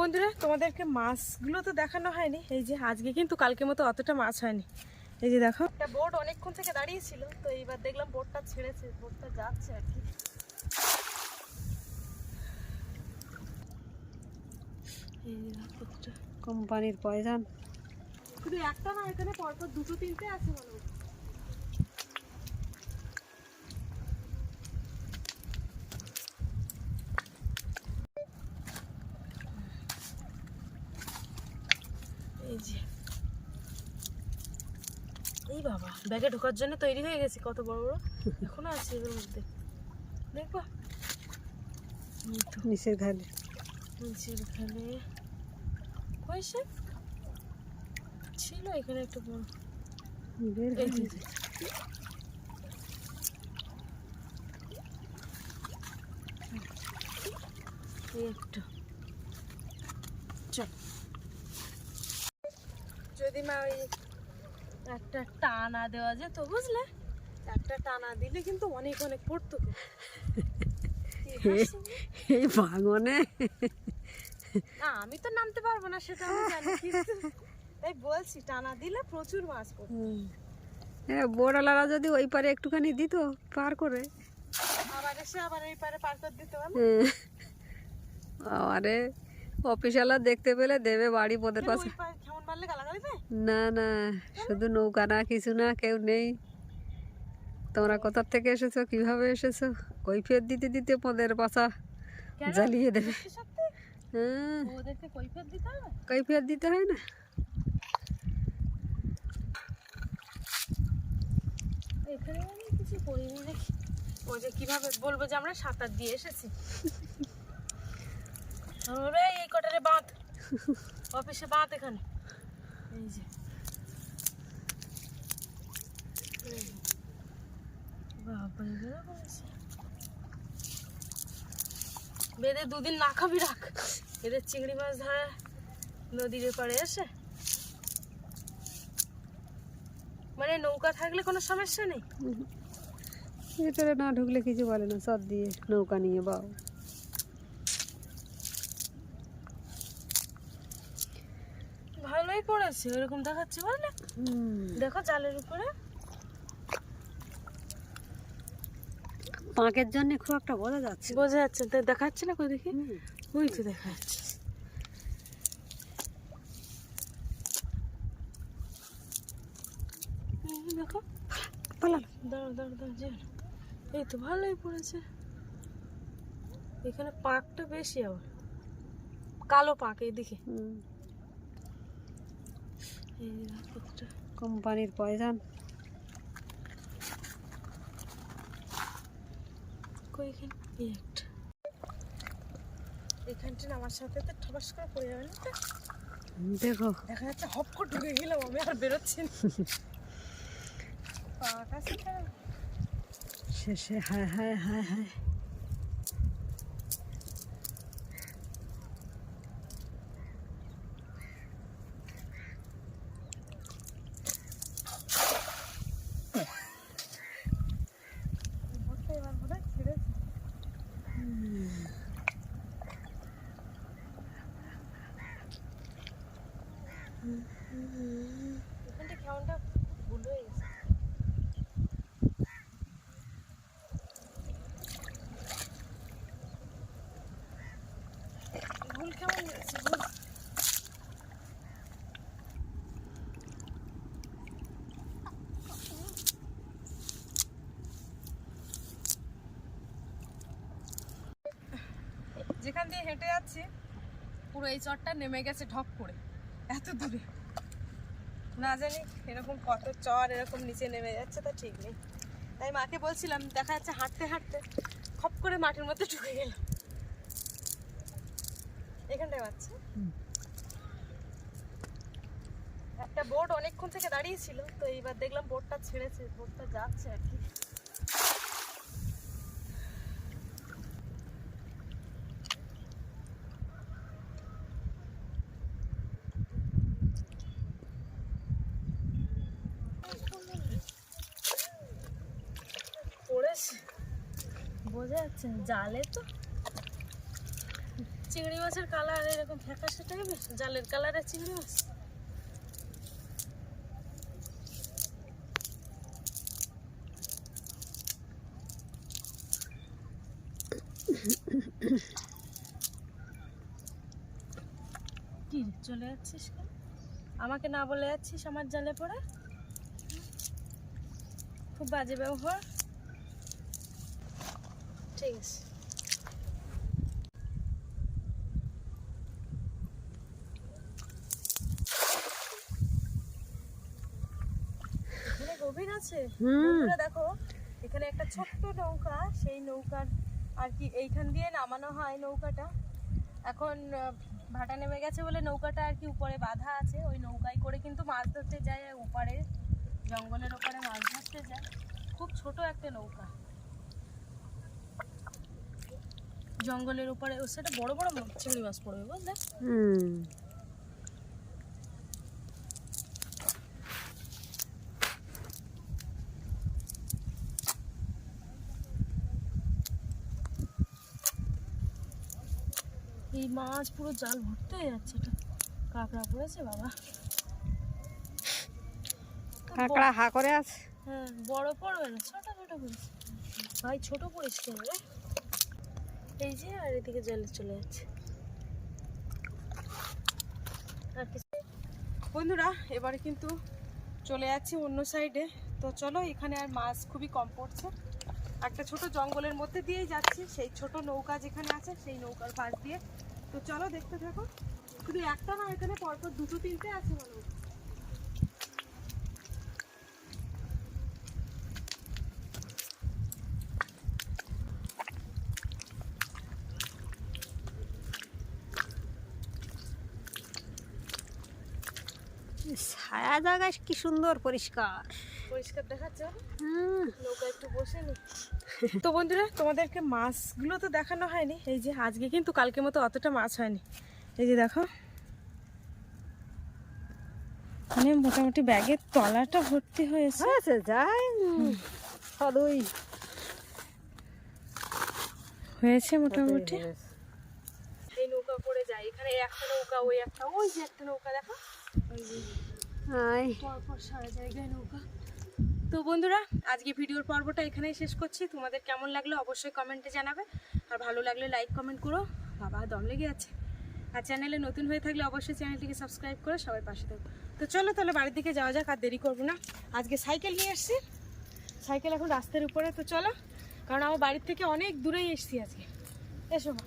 বন্ধুরা, তোমাদেরকে মাছগুলো তো দেখানো হয়নি। এই যে আজকে কিন্তু কালকে মতো অতটা মাছ হয়নি। এই যে দেখো। একটা বোট অনেকক্ষণ থেকে দাঁড়িয়ে ছিল তো এইবার দেখলাম বোটটা ছেড়েছে, বোটটা যাচ্ছে আর কি। কোম্পানির পয়সান শুধু একটা না, এখানে পরপর দুটো, তিনটে আছে মনে হয় এই যে। এই বাবা ব্যাগে ঢোকার জন্য তৈরি হয়ে গেছে কত বড় বড়। এখনও আছে এর মধ্যে। দেখবা? নিচের ঘালে। নিচের এখানে কইছে ছিল এখানে একটা বড়। একটা চল। যদি মা ওই একটা টানা দেওয়া যেত বুঝলে? একটা টানা দিলে কিন্তু অনেক অনেক পড়তো? এই ভাঙনে। না আমি তো নামতে পারব না সেটা আমি জানি কিন্তু তাই বলছি টানা দিলে প্রচুর মাছ পড়তো। হ্যাঁ বোড়ালারা যদি ওই পারে একটুখানি দিত পার করে। আবার এসে আবার এই পারে পার করে দিতে পারব আরে অফিসালা দেখতে পেলে দেবে বাড়ি পদের পাশে। না না শুধু নৌকা না কিছু না কেউ নেই। তোমরা কোথার থেকে এসেছ? কীভাবে এসেছ? কৈফিয়ত দিতে দিতে পদের পাশা জ্বালিয়ে দেবে। হ্যাঁ। কৈফিয়ত দিতে হয় না? এখানে আমি কিছু করিনি দেখি। ওই যে কীভাবে বলব যে আমরা সাঁতার দিয়ে এসেছি। ওরে এই কটারে বাঁধ। অফিসে বাঁধ এখানে। বেঁধে দুদিন না খাবি, রাখ। এদের চিংড়ি মাছ ধরে নদীর পাড়ে এসে। মানে নৌকা থাকলে কোনো সমস্যা নেই? ভিতরে না ঢুকলে কিছু বলে না, সব দিয়ে নৌকা নিয়ে বাও। ভালোই পড়েছে ওরকম দেখাচ্ছে বলে? দেখো জালের উপরে। পাঁকের জন্য খুব একটা বোঝা যাচ্ছে বোঝা যাচ্ছে তো দেখাচ্ছে না কই দেখি? ওই তো দেখা যাচ্ছে দেখো। পালালো দাঁড়া দাঁড়া দাঁড়া এই তো ভালোই পড়েছে। এখানে পাকটা বেশি আবার। কালো পাক এইদিকে। হুম। কোম্পানির পয়সান এখানটা আমার সাথে তো ঠবাস করে পড়ে যাবে না তো? দেখো। দেখা যাচ্ছে হপ করে ঢুকে গেলাম আমি আর বেরোচ্ছি? শেষে হায় হায় হায় হায় ভোটটা এবার বোধহয় ছেড়েছে। এখানটা কেমনটা ভুল হয়ে গেছে ভুল কেমন হয়েছে ভুল যেখান দিয়ে হেঁটে যাচ্ছি পুরো এই চরটা নেমে গেছে ঢক করে। এত দূরে। না জানি এরকম কত চর এরকম নিচে নেমে যাচ্ছে তা ঠিক নেই। তাই মাকে বলছিলাম দেখা যাচ্ছে হাঁটতে হাঁটতে খপ করে মাটির মধ্যে ঢুকে গেল। এখানটায় পাচ্ছে একটা বোট অনেকক্ষণ থেকে দাঁড়িয়ে ছিল তো এইবার দেখলাম বোটটা ছেড়েছে বোটটা যাচ্ছে আর কি পড়েছে বোঝা যাচ্ছে জালে তো। চিংড়ি মাছের কালার এরকম ফ্যাকাশে টাইপের জালের কালারের চিংড়ি মাছ। কি চলে যাচ্ছিস আমাকে না বলে যাচ্ছিস আমার জালে পড়ে? খুব বাজে ব্যবহার। ঠিক আছে। গভীর আছে? হুম। দেখো এখানে একটা ছোট্ট নৌকা সেই নৌকার আর কি এইখান দিয়ে নামানো হয় নৌকাটা। এখন ভাটা নেমে গেছে বলে নৌকাটা আর কি উপরে বাঁধা আছে। ওই নৌকায় করে কিন্তু মাছ ধরতে যায় ওপারে জঙ্গলের ওপারে মাছ ধরতে যায়। খুব ছোট একটা নৌকা। জঙ্গলের উপরে ও সেটা বড় বড় চিংড়ি মাছ পড়বে বুঝলে? হুম। এই মাছ পুরো জাল ভর্তি হয়ে যাচ্ছে এটা কাঁকড়া পড়েছে বাবা। কাঁকড়া হা করে আছে? হ্যাঁ বড় পড়বে না ছোট ছোট পড়েছে। ভাই ছোট পড়েছে রে। এই যে, আর এদিকে জলে চলে যাচ্ছে। বন্ধুরা, এবারে কিন্তু চলে যাচ্ছি অন্য সাইডে তো চলো, এখানে আর মাছ খুবই কম পড়ছে। একটা ছোট জঙ্গলের মধ্যে দিয়েই যাচ্ছি। সেই ছোট নৌকা যেখানে আছে, সেই নৌকার পাশ দিয়ে। তো চলো, দেখতে থাকো। শুধু একটা না, এখানে পরপর দুটো, তিনটে আছে মনে হয়। ছায়া জায়গা কি সুন্দর পরিষ্কার। পরিষ্কার দেখাচ্ছে? নৌকা একটু বসে নি। তো বন্ধুরা তোমাদেরকে মাছগুলো তো দেখানো হয়নি। এই যে আজকে কিন্তু কালকে মতো অতটা মাছ হয়নি। এই যে দেখো। মানে মোটামুটি ব্যাগের তলাটা ভর্তি হয়েছে। হয়েছে যাই সদুই। হয়েছে মোটামুটি। এই নৌকা করে যায় এখানে একটা নৌকা ওই একটা ওই যে একটা নৌকা দেখো। ওই আয় পরপর সারা জায়গায় নৌকা। তো বন্ধুরা, আজকে ভিডিওর পর্বটা এখানেই শেষ করছি। তোমাদের কেমন লাগল অবশ্যই কমেন্টে জানাবে। আর ভালো লাগলে লাইক কমেন্ট করো। বাবা, দম লেগে আছে। আর চ্যানেলে নতুন হয়ে থাকলে অবশ্যই চ্যানেলটিকে সাবস্ক্রাইব করে সবাই পাশে থাকো। তো চলো তাহলে বাড়ির দিকে যাওয়া যাক, আর দেরি করব না। আজকে সাইকেল নিয়ে এসছি। সাইকেল এখন রাস্তার উপরে, তো চলো। কারণ আমার বাড়ির থেকে অনেক দূরেই এসছি আজকে। এসো মা।